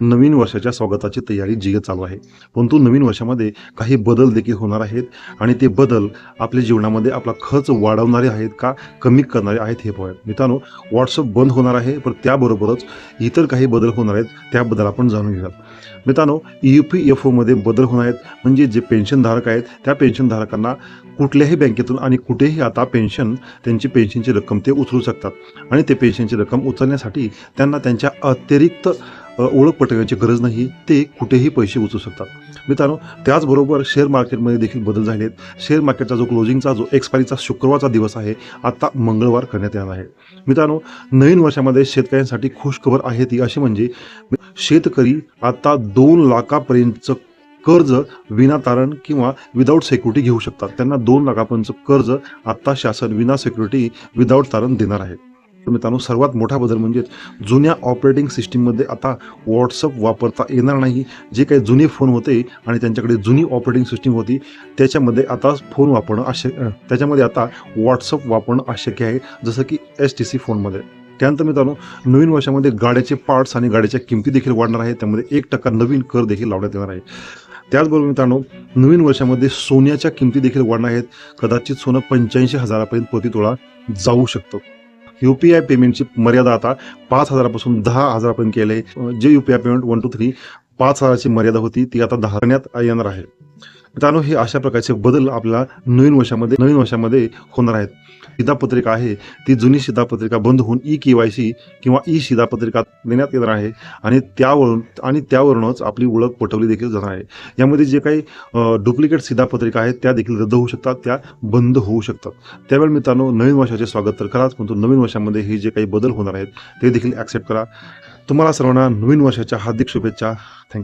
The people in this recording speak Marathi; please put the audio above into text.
नवीन वर्षाच्या स्वागताची तयारी जी चालू आहे. परंतु नवीन वर्षामध्ये काही बदल देखील होणार आहेत आणि ते बदल आपल्या जीवनामध्ये आपला खर्च वाढवणारे आहेत का कमी करणारे आहेत हे पाहूया मित्रांनो व्हॉट्सअप बंद होणार आहे पण त्याबरोबरच इतर काही बदल होणार आहेत त्याबद्दल आपण जाणून घेऊयात. मित्रांनो यू पी एफ ओमध्ये बदल होणार आहेत म्हणजे जे पेन्शनधारक आहेत त्या पेन्शनधारकांना कुठल्याही बँकेतून आणि कुठेही आता पेन्शन त्यांची पेन्शनची रक्कम ते उचलू शकतात. आणि ते पेन्शनची रक्कम उचलण्यासाठी त्यांना त्यांच्या अतिरिक्त ओळख पटवण्याची गरज नाही ते कुठेही पैसे उचलू शकतात. मित्रांनो त्याचबरोबर शेअर मार्केटमध्ये देखील बदल झाले आहेत शेअर मार्केटचा जो क्लोजिंगचा जो एक्सपायरीचा शुक्रवारचा दिवस आहे आता मंगळवार करण्यात येणार आहे. मित्रांनो नवीन वर्षामध्ये शेतकऱ्यांसाठी खुशखबर आहे ती अशी म्हणजे शेतकरी आता दोन लाखापर्यंतचं कर्ज विना तारण किंवा विदाऊट सेक्युरिटी घेऊ शकतात. त्यांना दोन लाखापर्यंतचं कर्ज आत्ता शासन विना सेक्युरिटी विदाऊट तारण देणार आहे. मित्रांनो सर्वात मोठा बदल म्हणजे जुन्या ऑपरेटिंग सिस्टीममध्ये आता व्हॉट्सअप वापरता येणार नाही. जे काही जुने फोन होते आणि त्यांच्याकडे जुनी ऑपरेटिंग सिस्टीम होती त्याच्यामध्ये आता फोन वापरणं अशक्य त्याच्यामध्ये आता व्हॉट्सअप वापरणं अशक्य आहे जसं की एस टी सी फोनमध्ये त्यानंतर मित्रांनो नवीन वर्षामध्ये गाड्याचे पार्ट्स आणि गाड्याच्या किमती देखील वाढणार आहेत त्यामध्ये एक टक्का नवीन कर देखील लावण्यात येणार आहे. त्याचबरोबर मित्रांनो नवीन वर्षामध्ये सोन्याच्या किमती देखील वाढणार आहेत. कदाचित सोनं पंच्याऐंशी हजारापर्यंत प्रति तोळा जाऊ शकतं. यू पी आय पेमेंटची मर्यादा आता पाच हजारापासून दहा हजारापर्यंत केले जे U P I payment one two three पाच हजाराची मर्यादा होती ती आता दहा करण्यात येणार आहे. मित्रांनो हे अशा प्रकारचे बदल आपल्याला नवीन वर्षामध्ये नवीन वर्षामध्ये होणार आहेत. शिधापत्रिका आहे. ती जुनी शिधापत्रिका बंद होऊन ई के वाय सी किंवा ई शिधापत्रिका देण्यात येणार आहे आणि त्यावरून आणि त्यावरूनच आपली ओळख पटवली देखील जाणार आहे. यामध्ये जे काही डुप्लिकेट शिधापत्रिका आहेत त्या देखील रद्द होऊ शकतात त्या बंद होऊ शकतात. त्यावेळी मित्रांनो नवीन वर्षाचे स्वागत तर कराच परंतु नवीन वर्षामध्ये हे जे काही बदल होणार आहेत ते देखील ॲक्सेप्ट करा. तुम्हाला सर्वांना नवीन वर्षाच्या हार्दिक शुभेच्छा. थँक्यू